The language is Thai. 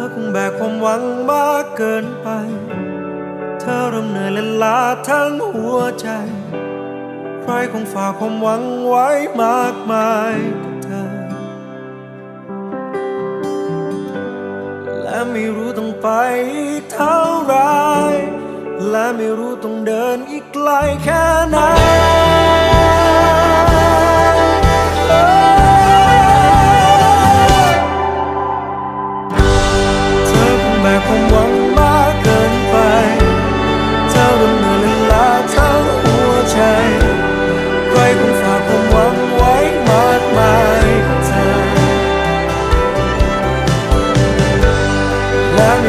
อคงแบกความหวังมากเกินไป เธอเริ่มเหนื่อยและล้าทั้งหัวใจ ใครคงฝากความหวังไว้มากมายกับเธอ และไม่รู้ต้องไปอีกเท่าไร และไม่รู้ต้องเดินอีกไกลแค่ไหน หวังมากเกินไป เธอเริ่มเหนื่อยล้าทั้งหัวใจ ใครคงฝากความหวังไว้มากมายกับเธอและใน